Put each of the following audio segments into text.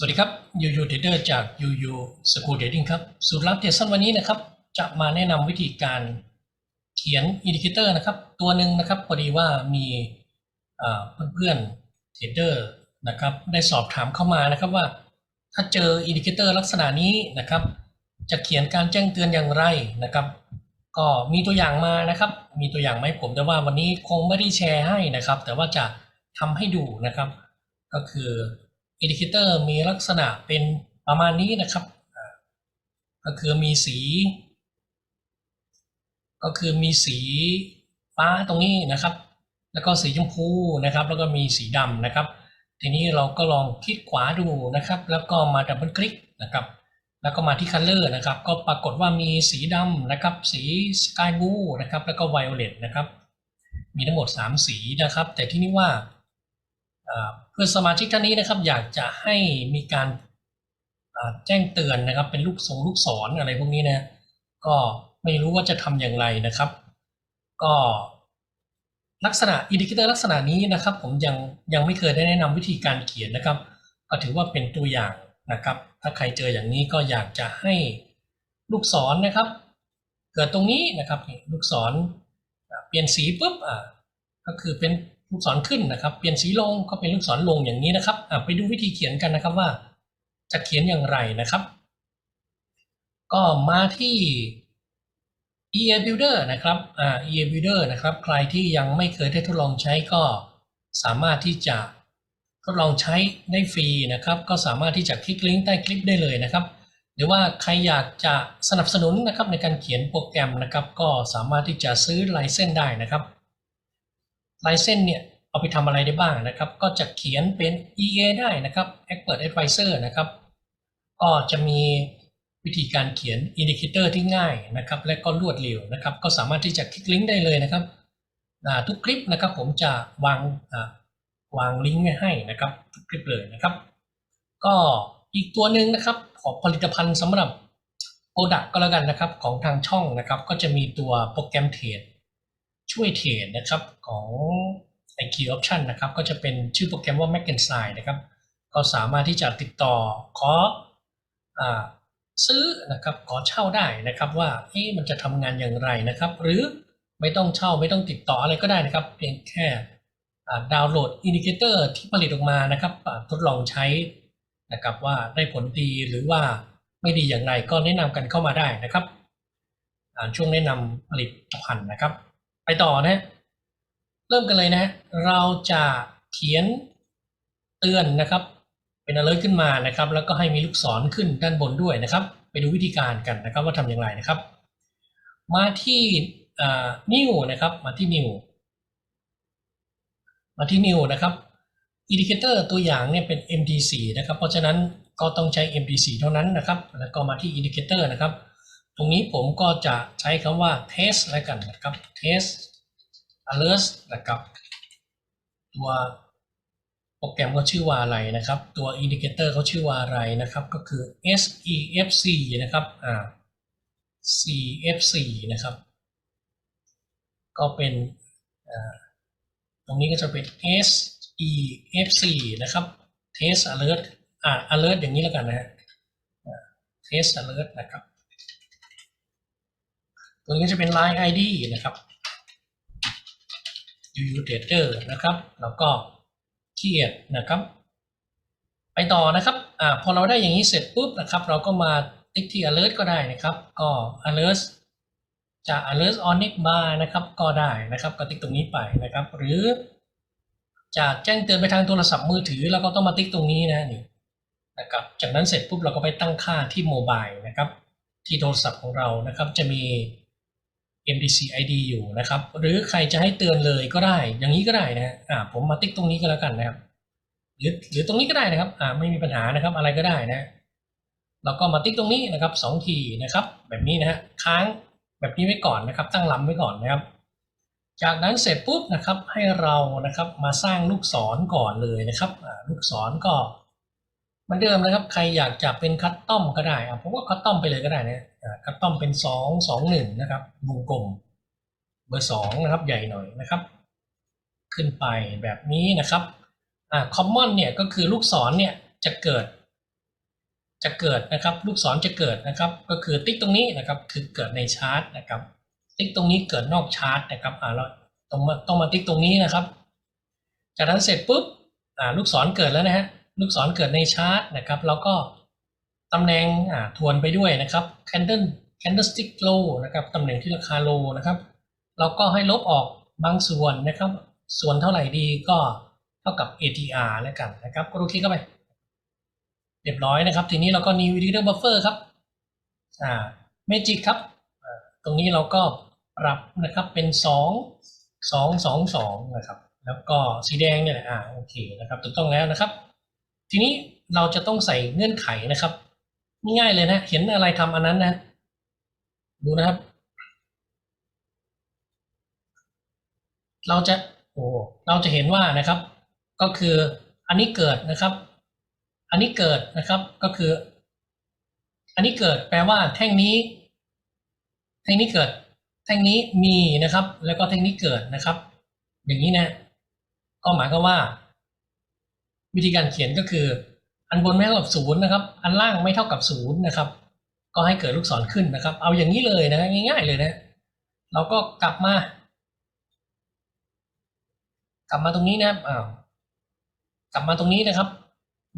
สวัสดีครับยูยูเทรดเดอร์จากยูยูสกูเดดิ้งครับสูตรลับเทรดสั้นวันนี้นะครับ จะมาแนะนำวิธีการเขียนอินดิเคเตอร์นะครับ ตัวหนึ่งนะครับพอดีว่ามีเอ่อเพื่อนๆเทรดเดอร์นะครับ ได้สอบถามเข้ามานะครับว่า ถ้าเจออินดิเคเตอร์ลักษณะนี้นะครับ จะเขียนการแจ้งเตือนอย่างไรนะครับ ก็มีตัวอย่างมานะครับ มีตัวอย่างไหมผมแต่ว่าวันนี้คงไม่ได้แชร์ให้นะครับ แต่ว่าจะทำให้ดูนะครับ ก็คือ อินดิเคเตอร์มีลักษณะเป็นประมาณนี้นะครับ ก็คือมีสี ก็คือมีสีฟ้าตรงนี้นะครับ แล้วก็สีชมพูนะครับ แล้วก็มีสีดำนะครับ ทีนี้เราก็ลองคลิกขวาดูนะครับ แล้วก็มาดับเบิลคลิกนะครับ แล้วก็มาที่ Color นะครับ ก็ปรากฏว่ามีสีดำนะครับ สี Sky Blue นะครับ แล้วก็ Violet นะครับ มีทั้งหมด 3 สีนะครับ แต่ที่นี่ว่า เพื่อนสมาชิกท่านนี้นะครับอยากจะให้มีการแจ้งเตือนนะครับ เป็นลูกทรงลูกศรออะไรพวกนี้นะก็ไม่รู้ว่าจะทำอย่างไรนะครับ ก็ลักษณะอินดิเคเตอร์ลักษณะนี้นะครับ ผมยังยังไม่เคยได้แนะนำวิธีการเขียนนะครับ ก็ถือว่าเป็นตัวอย่างนะครับ ถ้าใครเจออย่างนี้ก็อยากจะให้ลูกศรนนะครับ เกิดตรงนี้นะครับลูกศรอ่าเปลี่ยนสีปุ๊บอ่าก็คือเป็น ลูกศรขึ้นนะครับ เปลี่ยนสีลงก็เป็นลูกศรลงอย่างนี้นะครับอ่าไปดูวิธีเขียนกันนะครับว่า จะเขียนอย่างไรนะครับ ก็มาที่ EA Builder นะครับอ่า EA Builder นะครับ ใครที่ยังไม่เคยได้ทดลองใช้ก็สามารถที่จะทดลองใช้ได้ฟรีนะครับ ก็สามารถที่จะคลิกลิงก์ใต้คลิปได้เลยนะครับ หรือว่าใครอยากจะสนับสนุนนะครับในการเขียนโปรแกรมนะครับ ก็สามารถที่จะซื้อไลเซนได้นะครับ ไลเซนเนี่ยเอาไปทำอะไรได้บ้างนะครับ ก็จะเขียนเป็น EA ได้นะครับ Expert Advisor นะครับ ก็จะมีวิธีการเขียนอินดิเคเตอร์ที่ง่ายนะครับ และก็รวดเร็วนะครับ ก็สามารถที่จะคลิกลิงก์ได้เลยนะครับทุกคลิปนะครับผมจะวางวางลิงก์ไว้ให้นะครับทุกคลิปเลยนะครับ ก็อีกตัวหนึ่งนะครับของผลิตภัณฑ์สำหรับโปรดักก็แล้วกันนะครับของทางช่องนะครับ ก็จะมีตัวโปรแกรมเทรด ช่วยเทรดนะครับของ IQ Option นะครับก็จะเป็นชื่อโปรแกรมว่า m a c k e n s i e นะครับก็สามารถที่จะติดต่อขออซื้อนะครับขอเช่าได้นะครับว่าเอ๊ะมันจะทำงานอย่างไรนะครับ หรือไม่ต้องเช่าไม่ต้องติดต่ออะไรก็ได้นะครับ เพียงแค่ดาวน์โหลดอินดิเคเตอร์ที่ผลิตออกมานะครับทดลองใช้นะครับว่าได้ผลดีหรือว่าไม่ดีอย่างไรก็แนะนำกันเข้ามาได้นะครับช่วงแนะนำผลิตภัณฑ์นะครับ ไปต่อนะ เริ่มกันเลยนะ เราจะเขียนเตือนนะครับ เป็น alert ขึ้นมานะครับ แล้วก็ให้มีลูกศรขึ้นด้านบนด้วยนะครับ ไปดูวิธีการกันนะครับว่าทำอย่างไรนะครับ มาที่อ่า new นะครับ มาที่ new มาที่ new นะครับ indicator ตัวอย่างเนี่ยเป็น MD4 นะครับ เพราะฉะนั้นก็ต้องใช้ MD4 เท่านั้นนะครับ แล้วก็มาที่ indicator นะครับ ตรงนี้ผมก็จะใช้คำว่า test แล้วกันนะครับ test alert นะครับ ตัวโปรแกรมก็ชื่อว่าอะไรนะครับ ตัว indicator เขาชื่อว่าอะไรนะครับ ก็คือ SEFC นะครับอ่า CFC นะครับ ก็เป็นตรงนี้ก็จะเป็น SEFC นะครับ test alert อ่า alert อย่างนี้แล้วกันนะฮะ test alert นะครับ ตัวนี้จะเป็น line ID นะครับ UU Trader นะครับ แล้วก็เครียดนะครับ ไปต่อนะครับอ่าพอเราได้อย่างนี้เสร็จปุ๊บนะครับ เราก็มาติ๊กที่ alert ก็ได้นะครับ ก็ alert จะ alert on next bar นะครับ ก็ได้นะครับ ก็ติ๊กตรงนี้ไปนะครับ หรือจะแจ้งเตือนไปทางโทรศัพท์มือถือเราก็ต้องมาติ๊กตรงนี้นะนี่นะครับ จากนั้นเสร็จปุ๊บเราก็ไปตั้งค่าที่โมบายนะครับ ที่โทรศัพท์ของเรานะครับ จะมี MDC ID อยู่นะครับ หรือใครจะให้เตือนเลยก็ได้ อย่างนี้ก็ได้นะอ่าผมมาติ๊กตรงนี้ก็แล้วกันนะครับ หรือหรือตรงนี้ก็ได้นะครับอ่าไม่มีปัญหานะครับอะไรก็ได้นะเราก็มาติ๊กตรงนี้นะครับสองทีนะครับ แบบนี้นะฮะค้างแบบนี้ไว้ก่อนนะครับ ตั้งลำไว้ก่อนนะครับ จากนั้นเสร็จปุ๊บนะครับให้เรานะครับมาสร้างลูกศรก่อนเลยนะครับลูกศรก็เหมือนเดิมนะครับ ใครอยากจะเป็นคัสตอมก็ได้ผมว่าคัสตอมไปเลยก็ได้นะ คัสตอมเป็นสองสองหนึ่งนะครับวงกลมเบอร์สองนะครับใหญ่หน่อยนะครับ ขึ้นไปแบบนี้นะครับอ่าคอมมอนเนี่ยก็คือลูกศรเนี่ยจะเกิด จะเกิดนะครับ ลูกศรจะเกิดนะครับ ก็คือติ๊กตรงนี้นะครับคือเกิดในชาร์ตนะครับ ติ๊กตรงนี้เกิดนอกชาร์ตนะครับอ่าเราต้องมาต้องมาติ๊กตรงนี้นะครับ จากนั้นเสร็จปุ๊บอ่าลูกศรเกิดแล้วนะฮะลูกศรเกิดในชาร์ตนะครับ แล้วก็ ตำแหน่งอ่าทวนไปด้วยนะครับ candle candlestick low นะครับตำแหน่งที่ราคา low นะครับเราก็ให้ลบออกบางส่วนนะครับ ส่วนเท่าไหร่ดีก็เท่ากับ ATR แล้วกันนะครับ ก็โอเคเข้าไป เรียบร้อยนะครับ ทีนี้เราก็ new reader buffer ครับอ่า magic ครับ ตรงนี้เราก็ปรับนะครับเป็น 2 2 2 2นะครับ แล้วก็สีแดงเนี่ยอ่าโอเคนะครับถูกต้องแล้วนะครับ ทีนี้เราจะต้องใส่เงื่อนไขนะครับ ง่ายๆเลยนะ เห็นอะไรทำอันนั้นนะ ดูนะครับ เราจะโอ้เราจะเห็นว่านะครับ ก็คืออันนี้เกิดนะครับ อันนี้เกิดนะครับก็คือ อันนี้เกิดแปลว่าแท่งนี้ แท่งนี้เกิด แท่งนี้มีนะครับ แล้วก็แท่งนี้เกิดนะครับ อย่างนี้นะ ก็หมายความว่า วิธีการเขียนก็คือ อันบนไม่เท่ากับศูนย์นะครับ อันล่างไม่เท่ากับศูนย์นะครับ ก็ให้เกิดลูกศรขึ้นนะครับ เอาอย่างนี้เลยนะง่าย ๆ เลยนะ เราก็กลับมา กลับมาตรงนี้นะครับอ้าวกลับมาตรงนี้นะครับ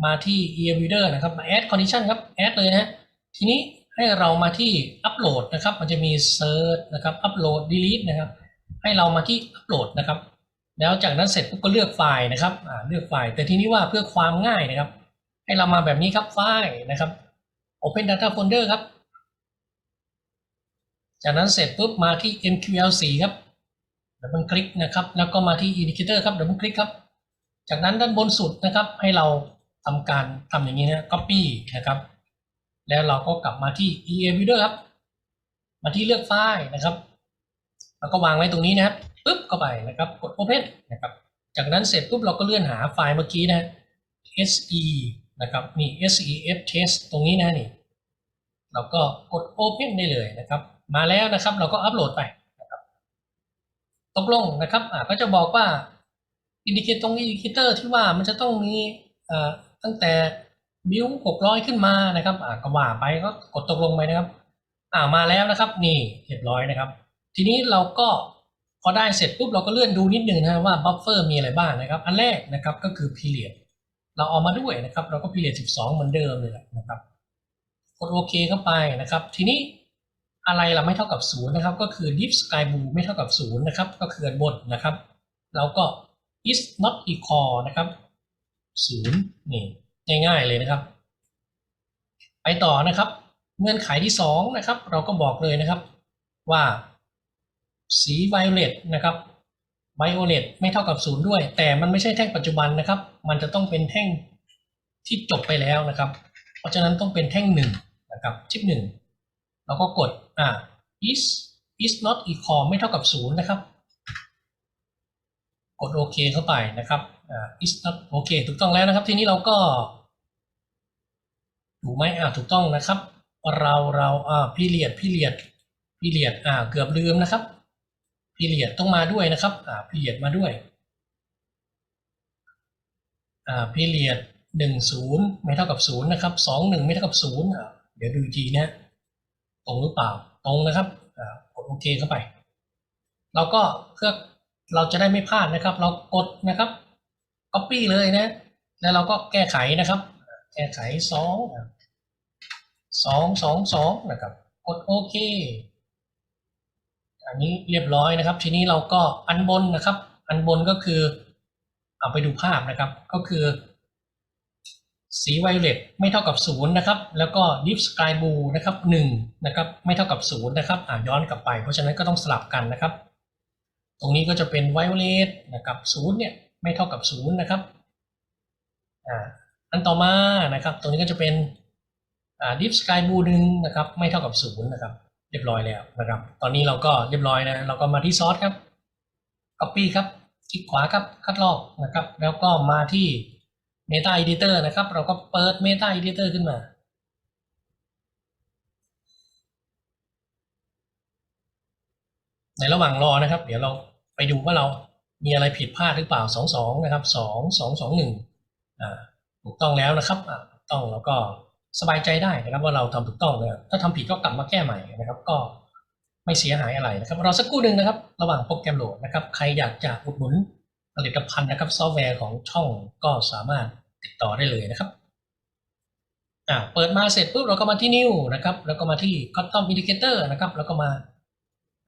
มาที่ EM Reader นะครับมา add condition ครับ add เลยนะทีนี้ให้เรามาที่ upload นะครับ มันจะมี search นะครับ upload delete นะครับ ให้เรามาที่ upload นะครับ แล้วจากนั้นเสร็จปุ๊บก็เลือกไฟล์นะครับเลือกไฟล์ แต่ทีนี้ว่าเพื่อความง่ายนะครับ ให้เรามาแบบนี้ครับไฟล์นะครับ open data folder ครับ จากนั้นเสร็จปุ๊บมาที่ MQL4 ครับดับเบิลคลิกนะครับ แล้วก็มาที่ indicator ครับดับเบิลคลิกครับ จากนั้นด้านบนสุดนะครับ ให้เราทำการทำอย่างนี้นะ copy นะครับ แล้วเราก็กลับมาที่ EA Builder ครับ มาที่เลือกไฟล์นะครับ แล้วก็วางไว้ตรงนี้นะครับปึ๊บเข้าไปนะครับ กด Open นะครับ จากนั้นเสร็จปุ๊บเราก็เลื่อนหาไฟล์เมื่อกี้นะ SE นะครับนี่ SEF test ตรงนี้นะนี่ เราก็กด Open ได้เลยนะครับ มาแล้วนะครับเราก็อัปโหลดไปนะครับตกลงนะครับอ่าก็จะบอกว่าอินดิเคตตรงอินดิเคเตอร์ที่ว่ามันจะต้องมีอ่าตั้งแต่บิวหกร้อยขึ้นมานะครับอ่าก็ว่าไปก็กดตกลงไปนะครับ อ่ามาแล้วนะครับ นี่เรียบร้อยนะครับ ทีนี้เราก็พอได้เสร็จปุ๊บเราก็เลื่อนดูนิดนึงนะว่าบัฟเฟอร์มีอะไรบ้างนะครับ อันแรกนะครับก็คือ period เราเอามาด้วยนะครับ เราก็ period 12 เหมือนเดิมเลยนะครับ กดโอเคเข้าไปนะครับ ทีนี้อะไรเราไม่เท่ากับศูนย์นะครับ ก็คือ deep sky blue ไม่เท่ากับศูนย์นะครับ ก็คืออันบนนะครับ เราก็ is not equal นะครับศูนย์นี่ง่ายๆเลยนะครับ ไปต่อนะครับ เงื่อนไขที่สองนะครับ เราก็บอกเลยนะครับว่าสี violet นะครับ violet ไม่เท่ากับศูนย์ด้วย แต่มันไม่ใช่แท่งปัจจุบันนะครับ มันจะต้องเป็นแท่งที่จบไปแล้วนะครับ เพราะฉะนั้นต้องเป็นแท่งหนึ่งนะครับชิปหนึ่งเราก็กดอ่า is is not equal ไม่เท่ากับศูนย์นะครับ กดโอเคเข้าไปนะครับอ่า is not โอเคถูกต้องแล้วนะครับ ทีนี้เราก็ถูกไหมอ่าถูกต้องนะครับ เราเราอ่าพีเรียดพีเรียดพีเรียดอ่าเกือบลืมนะครับ พีเรียดต้องมาด้วยนะครับอ่าพีเรียดมาด้วยอ่าพีเรียดหนึ่งศูนย์ไม่เท่ากับศูนย์นะครับสองหนึ่งไม่เท่ากับศูนย์เดี๋ยวดูทีนะตรงหรือเปล่าตรงนะครับกดโอเคเข้าไป เราก็เพื่อเราจะได้ไม่พลาดนะครับ เรากดนะครับ copy เลยนะ แล้วเราก็แก้ไขนะครับ แก้ไขสองสองสองสองนะครับ กดโอเค อันนี้เรียบร้อยนะครับ ทีนี้เราก็อันบนนะครับ อันบนก็คือเอาไปดูภาพนะครับ ก็คือ สีไวโอเลตไม่เท่ากับศูนย์นะครับ แล้วก็ดิฟสกายบูนะครับหนึ่งนะครับ ไม่เท่ากับศูนย์นะครับอ่าย้อนกลับไป เพราะฉะนั้นก็ต้องสลับกันนะครับ ตรงนี้ก็จะเป็นไวโอเลตนะครับศูนย์เนี่ยไม่เท่ากับศูนย์นะครับอ่าอันต่อมานะครับ ตรงนี้ก็จะเป็นอ่าดิฟสกายบูหนึ่งนะครับ ไม่เท่ากับศูนย์นะครับ เรียบร้อยแล้วนะครับ ตอนนี้เราก็เรียบร้อยนะ เราก็มาที่ซอสครับ Copy ครับ คลิกขวาครับ คัดลอกนะครับ แล้วก็มาที่ Meta Editor นะครับ เราก็เปิด Meta Editor ขึ้นมา ในระหว่างรอนะครับ เดี๋ยวเราไปดูว่าเรามีอะไรผิดพลาดหรือเปล่า 22 นะครับ 2 2 2 1อ่า ถูกต้องแล้วนะครับ อ่า ถูกต้องแล้วก็ สบายใจได้นะครับว่าเราทำถูกต้องเลยถ้าทำผิดก็กลับมาแก้ใหม่นะครับ ก็ไม่เสียหายอะไรนะครับรอสักครู่หนึ่งนะครับ ระหว่างโปรแกรมโหลดนะครับ ใครอยากจะอุดหนุนผลิตภัณฑ์นะครับ ซอฟต์แวร์ของช่องก็สามารถติดต่อได้เลยนะครับอ่าเปิดมาเสร็จปุ๊บเราก็มาที่ New นะครับ แล้วก็มาที่ Custom Indicator นะครับ แล้วก็มา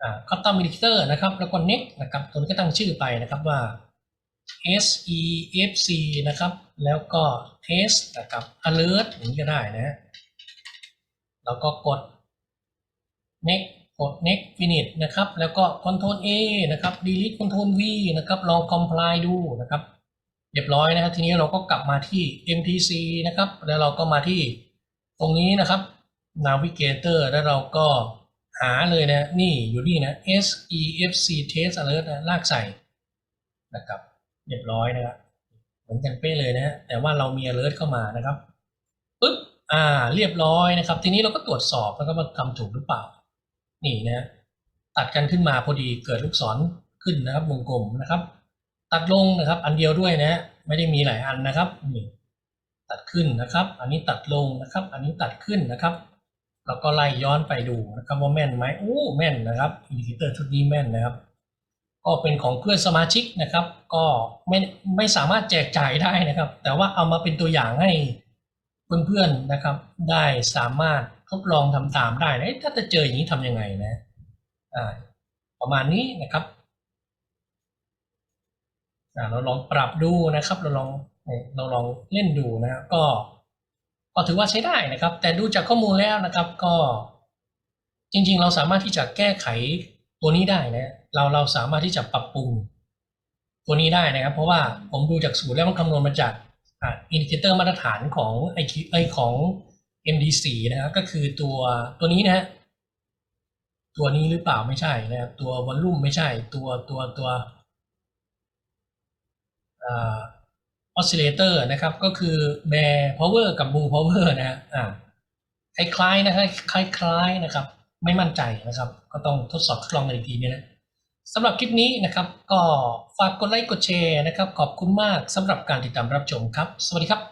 อ่า Custom Indicator นะครับ แล้วก็ Next นะครับตัวนี้ก็ตั้งชื่อไปนะครับว่า SEFC นะครับ แล้วก็ Test นะครับ Alert อย่างนี้ก็ได้นะ แล้วก็กด Next กด Next Finish นะครับ แล้วก็ Ctrl A นะครับ Delete Ctrl V นะครับ ลอง Compile ดูนะครับ เรียบร้อยนะครับ ทีนี้เราก็กลับมาที่ MTC นะครับ แล้วเราก็มาที่ตรงนี้นะครับ Navigator แล้วเราก็หาเลยนะ นี่อยู่นี่นะ SEFC Test Alert นะลากใส่นะครับ เรียบร้อยนะครับเหมือนกันเป๊ะเลยนะ แต่ว่าเรามี alert เข้ามานะครับปึ๊บอ่า เรียบร้อยนะครับ ทีนี้เราก็ตรวจสอบแล้วก็มาทำถูกหรือเปล่า นี่นะตัดกันขึ้นมาพอดีเกิดลูกศรขึ้นนะครับวงกลมนะครับ ตัดลงนะครับ อันเดียวด้วยนะ ไม่ได้มีหลายอันนะครับนี่ตัดขึ้นนะครับ อันนี้ตัดลงนะครับ อันนี้ตัดขึ้นนะครับเราก็ไล่ย้อนไปดูนะครับว่าแม่นไหมโอ้แม่นนะครับอินดิเคเตอร์ชุดนี้แม่นนะครับ ก็เป็นของเพื่อนสมาชิกนะครับ ก็ไม่ไม่สามารถแจกจ่ายได้นะครับ แต่ว่าเอามาเป็นตัวอย่างให้เพื่อนๆนะครับ ได้สามารถทดลองทำตามได้นะถ้าจะเจออย่างนี้ทำยังไงนะอ่าประมาณนี้นะครับเราลองปรับดูนะครับ เราลองเราลองเล่นดูนะครับก็ก็ถือว่าใช้ได้นะครับ แต่ดูจากข้อมูลแล้วนะครับ ก็จริง ๆ เราสามารถที่จะแก้ไข ตัวนี้ได้นะเราเราสามารถที่จะปรับปรุงตัวนี้ได้นะครับ เพราะว่าผมดูจากสูตรแล้วมันคำนวณมาจากอินดิเคเตอร์มาตรฐานของ IQ ไอของ MD4 นะครับ ก็คือตัวตัวนี้นะฮะตัวนี้หรือเปล่าไม่ใช่นะครับ ตัววอลลุ่มไม่ใช่ ตัวตัวตัวออสซิเลเตอร์นะครับ ก็คือแบร์พาวเวอร์กับบูพาวเวอร์นะฮะคล้ายๆนะครับคล้ายๆนะครับ ไม่มั่นใจนะครับ ก็ต้องทดสอบทดลองในทีนี้นะสำหรับคลิปนี้นะครับ ก็ฝากกดไลค์กดแชร์นะครับ ขอบคุณมากสำหรับการติดตามรับชมครับ สวัสดีครับ